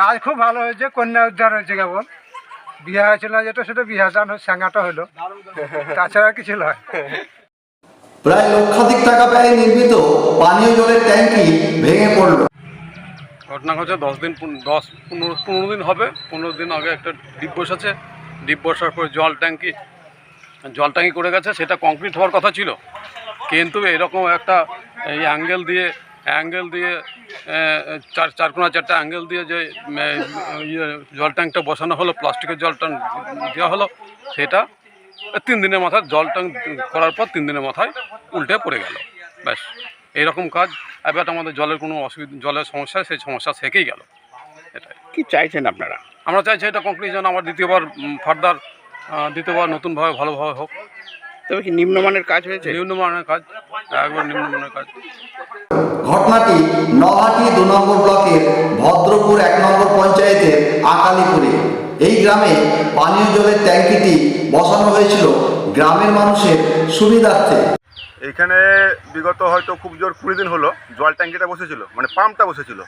কাজ খুব ভালো হয়েছে কন্যা উদ্ধার হয়েছে কেবল। বিয়ে হয়েছিল না যেটা সেটা বিয়ে দান সাঙ্গাটা হলো। তাছাড়া কিছু নয়। প্রায় লক্ষাধিক টাকা ব্যয়ে নির্মিত পানীয় জলের ট্যাঙ্কি ভেঙে পড়ল। ঘটনা ঘটছে দশ দিন দশ পনেরো পনেরো দিন হবে। পনেরো দিন আগে একটা ডিপ বসাচ্ছে ডিপ বসার পর জল ট্যাঙ্কি জল ট্যাঙ্কি করে গেছে। সেটা কংক্রিট হওয়ার কথা ছিল। কিন্তু এরকম একটা এই অ্যাঙ্গেল দিয়ে অ্যাঙ্গেল দিয়ে চার চার কোনা চারটা অ্যাঙ্গেল দিয়ে যে ইয়ে জল ট্যাঙ্কটা বসানো হলো প্লাস্টিকের জল ট্যাঙ্ক দেওয়া হলো সেটা তিন দিনের মাথায় জল ট্যাঙ্ক করার পর তিন দিনের মাথায় উল্টে পড়ে গেল। ব্যাস এইরকম কাজ এবার আমাদের জলের কোনো অসুবিধা জলের সমস্যা সেই সমস্যা থেকেই গেল। এটাই। কি চাইছেন আপনারা? আমরা চাইছি এটা কংক্লুশন আবার দ্বিতীয়বার ফার্দার দ্বিতীয়বার নতুনভাবে ভালোভাবে হোক। তবে কি নিম্নমানের কাজ হয়েছে? নিম্নমানের কাজ একবার নিম্নমানের কাজ। ঘটনাটি নহাটি দু নম্বর ব্লকের ভদ্রপুর এক নম্বর পঞ্চায়েতের আকালিপুরে। এই গ্রামে পানীয় জলের ট্যাঙ্কিটি বসানো হয়েছিল গ্রামের মানুষের সুবিধার্থে। এইখানে বিগত হয়তো খুব জোর কুড়ি দিন হলো জল ট্যাঙ্কিটা বসেছিল মানে পাম্পটা বসেছিল।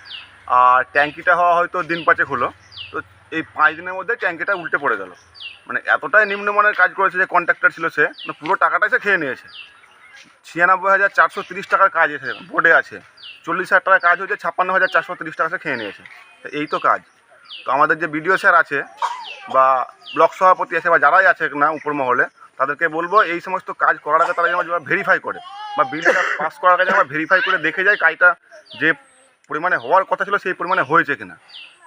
আর ট্যাঙ্কিটা হওয়া হয়তো দিন পাঁচেক হলো। এই পাঁচ দিনের মধ্যে ট্যাঙ্কিটা উল্টে পড়ে গেল। মানে এতটাই নিম্নমানের কাজ করেছে যে কন্ট্রাক্টর ছিল সে মানে পুরো টাকাটাই সে খেয়ে নিয়েছে। ছিয়ানব্বই হাজার চারশো তিরিশ টাকার কাজ এসে বোর্ডে আছে। চল্লিশ হাজার টাকার কাজ হয়েছে, ছাপ্পান্ন হাজার চারশো তিরিশ টাকা সে খেয়ে নিয়েছে। এই তো কাজ। তো আমাদের যে বিডিও স্যার আছে বা ব্লক সভাপতি আছে বা যারাই আছে না উপর মহলে তাদেরকে বলব এই সমস্ত কাজ করার আগে তারা যেন ভেরিফাই করে বা বিলটা পাস করার আগে যেন ভেরিফাই করে দেখে যায় কাজটা যে পরিমাণে হওয়ার কথা ছিল সেই পরিমাণে হয়েছে কিনা।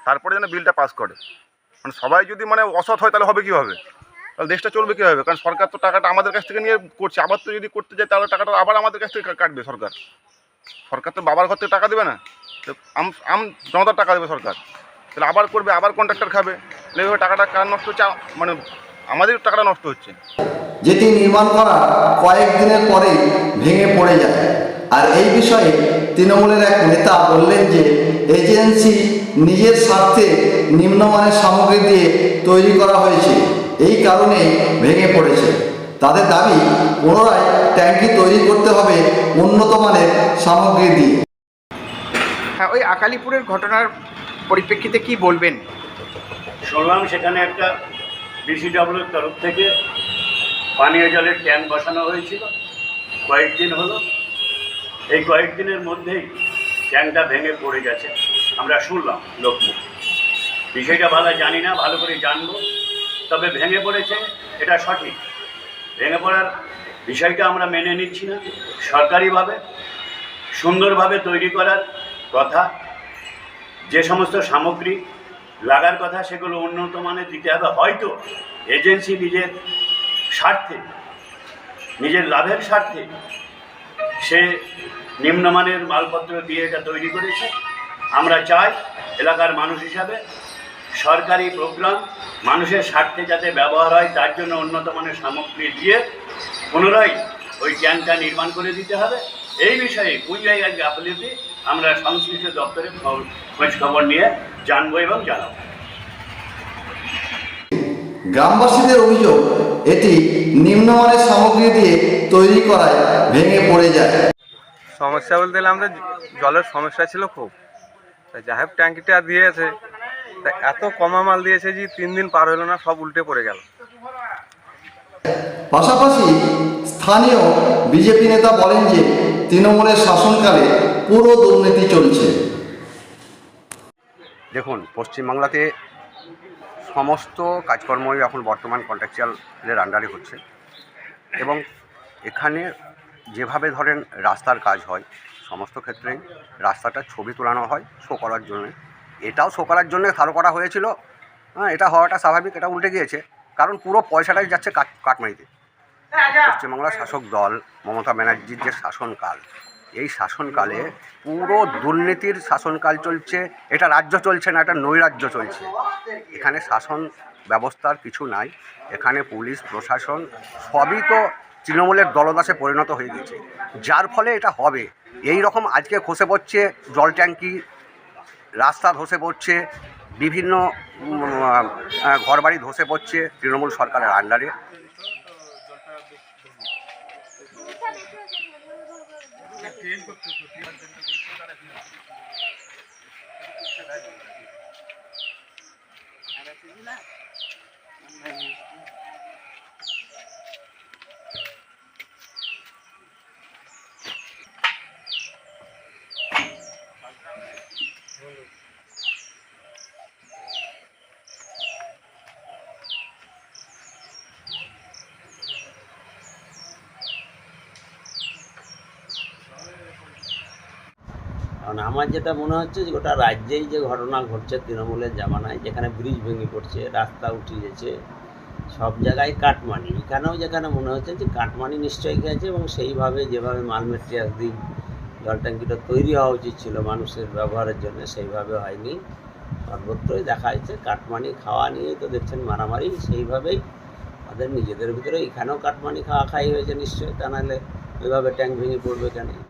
তারপরে যেন বিলটা পাস করে। মানে সবাই যদি মানে অসৎ হয়, তাহলে হবে কীভাবে? তাহলে দেশটা চলবে কীভাবে? কারণ সরকার তো টাকাটা আমাদের কাছ থেকে নিয়ে করছে। আবার তো যদি করতে যায়, তাহলে টাকাটা আবার আমাদের কাছ থেকে কাটবে সরকার। সরকার তো বাবার ঘর থেকে টাকা দেবে না। তো আম আম জনতার টাকা দেবে সরকার। তাহলে আবার করবে, আবার কন্ট্রাক্টর খাবে। এইভাবে টাকাটা কার নষ্ট হচ্ছে? মানে আমাদের টাকাটা নষ্ট হচ্ছে। যেটি নির্মাণ করার কয়েকদিনের পরেই ভেঙে পড়ে যায়। আর এই বিষয়ে তৃণমূলের এক নেতা বললেন যে এজেন্সি নিজের স্বার্থে নিম্নমানের সামগ্রী দিয়ে তৈরি করা হয়েছে। এই কারণে ভেঙে পড়েছে। তাদের দাবি পুনরায় ট্যাঙ্কি তৈরি করতে হবে উন্নত মানের সামগ্রী দিয়ে। হ্যাঁ ওই আকালিপুরের ঘটনার পরিপ্রেক্ষিতে কি বলবেন? শুনলাম সেখানে একটা বিসিডব্লিউর তরফ থেকে পানীয় জলের ট্যাঙ্ক বসানো হয়েছিল। কয়েকদিন হলো। এই কয়েকদিনের মধ্যেই ট্যাঙ্কটা ভেঙে পড়ে গেছে। আমরা শুনলাম লোকমুখ। বিষয়টা ভালো জানি না, ভালো করে জানব। তবে ভেঙে পড়েছে, এটা সঠিক। ভেঙে পড়ার বিষয়টা আমরা মেনে নিচ্ছি না। সরকারিভাবে, সুন্দরভাবে তৈরি করার কথা, যে সমস্ত সামগ্রী লাগার কথা, সেগুলো উন্নত মানের দিতে হবে। হয়তো এজেন্সি নিজের স্বার্থে, নিজের লাভের স্বার্থে সে নিম্নমানের মালপত্র দিয়ে এটা তৈরি করেছে। আমরা চাই এলাকার মানুষ হিসাবে সরকারি প্রোগ্রাম মানুষের স্বার্থে যাতে ব্যবহার হয়, তার জন্য উন্নত মানের সামগ্রী দিয়ে পুনরায় ওই ট্যাঙ্কটা নির্মাণ করে দিতে হবে। এই বিষয়ে কোন জায়গায় গাফলিতে আমরা সংশ্লিষ্ট দপ্তরে খোঁজ খবর নিয়ে জানব এবং জানাব। গ্রামবাসীদের অভিযোগ এটি নিম্নমানের সামগ্রী দিয়ে তৈরি করায় ভেঙে পড়ে যায়। সমস্যা বলতে গেলে আমাদের জলের সমস্যা ছিল খুব। হোক ট্যাঙ্কিটা দিয়েছে। তা এত কমা মাল দিয়েছে যে তিন দিন পার হলো না সব উল্টে পড়ে গেল। পাশাপাশি স্থানীয় বিজেপি নেতা বলেন যে তৃণমূলের শাসনকালে পুরো দুর্নীতি চলছে। দেখুন পশ্চিমবাংলাতে সমস্ত কাজকর্মই এখন বর্তমান কন্ট্রাকচুয়ালের আন্ডারে হচ্ছে। এবং এখানে যেভাবে ধরেন রাস্তার কাজ হয় সমস্ত ক্ষেত্রেই রাস্তাটার ছবি তোলানো হয় শো করার জন্য। এটাও শো করার জন্য চালু করা হয়েছিল। হ্যাঁ এটা হওয়াটা স্বাভাবিক এটা উল্টে গিয়েছে। কারণ পুরো পয়সাটাই যাচ্ছে কাট কাটমারিতে পশ্চিমবাংলার শাসক দল মমতা ব্যানার্জির যে শাসনকাল এই শাসনকালে পুরো দুর্নীতির শাসনকাল চলছে, এটা রাজ্য চলছে না, এটা নৈরাজ্য চলছে। এখানে শাসন ব্যবস্থার কিছু নাই, এখানে পুলিশ, প্রশাসন সবই তো তৃণমূলের দলদাসে পরিণত হয়ে গেছে। যার ফলে এটা হবে। এই রকম আজকে খসে পড়ছে, জল ট্যাঙ্কি, রাস্তা ধসে পড়ছে, বিভিন্ন ঘরবাড়ি ধসে পড়ছে তৃণমূল সরকারের আন্ডারে ट्रेन को Thank you. কারণ আমার যেটা মনে হচ্ছে যে গোটা রাজ্যেই যে ঘটনা ঘটছে তৃণমূলের জামানায়, যেখানে ব্রিজ ভেঙে পড়ছে, রাস্তা উঠে গেছে সব জায়গায় কাটমানি। এখানেও যেখানে মনে হচ্ছে যে কাটমানি নিশ্চয়ই গেছে এবং সেইভাবে যেভাবে মাল মেটেরিয়াল দিক জল ট্যাঙ্কিটা তৈরি হওয়া উচিত ছিল মানুষের ব্যবহারের জন্য, সেইভাবে হয়নি। সর্বত্রই দেখা যাচ্ছে কাটমানি খাওয়া নিয়েই তো দেখছেন মারামারি, সেইভাবেই আমাদের নিজেদের ভিতরে এখানেও কাটমানি খাওয়া খাই হয়েছে নিশ্চয়ই। তা নাহলে ওইভাবে ট্যাঙ্ক ভেঙে পড়বে কেন?